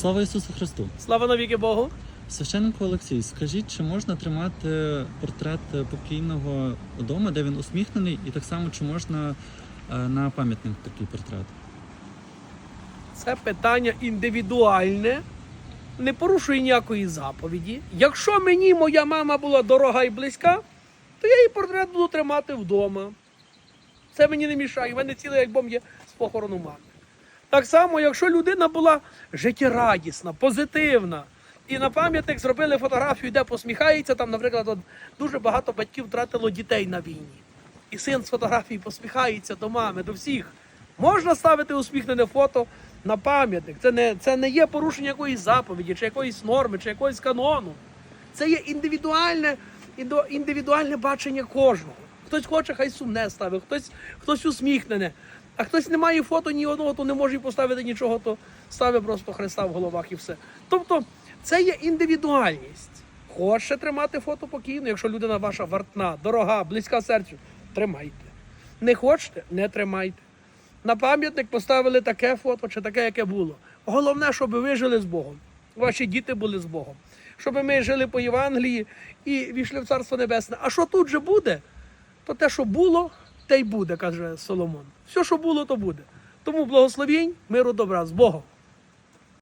Слава Ісусу Христу! Слава навіки Богу. Священнику Олексій, скажіть, чи можна тримати портрет покійного вдома, де він усміхнений, і так само чи можна е, на пам'ятник такий портрет? Це питання індивідуальне, не порушує ніякої заповіді. Якщо мені моя мама була дорога і близька, то я її портрет буду тримати вдома. Це мені не мішає. У мене цілий альбом є з похорону мами. Так само, якщо людина була життєрадісна, позитивна, і на пам'ятник зробили фотографію, де посміхається, там, наприклад, от дуже багато батьків втратило дітей на війні. І син з фотографії посміхається до мами, до всіх. Можна ставити усміхнене фото на пам'ятник. Це не, це не є порушення якоїсь заповіді, чи якоїсь норми, чи якогось канону. Це є індивідуальне, індивідуальне бачення кожного. Хтось хоче, хай сумне ставить, хтось, хтось усміхнене. А хтось не має фото ні одного, то не може поставити нічого, то ставить просто Христа в головах і все. Тобто це є індивідуальність. Хоче тримати фото покійно, якщо людина ваша вартна, дорога, близька серцю, тримайте. Не хочете, не тримайте. На пам'ятник поставили таке фото чи таке, яке було. Головне, щоб ви жили з Богом. Ваші діти були з Богом. Щоб ми жили по Євангелії і війшли в Царство Небесне. А що тут же буде? То те, що було, те й буде, каже Соломон. Все, що було, то буде. Тому благословінь, миру добра з Богом.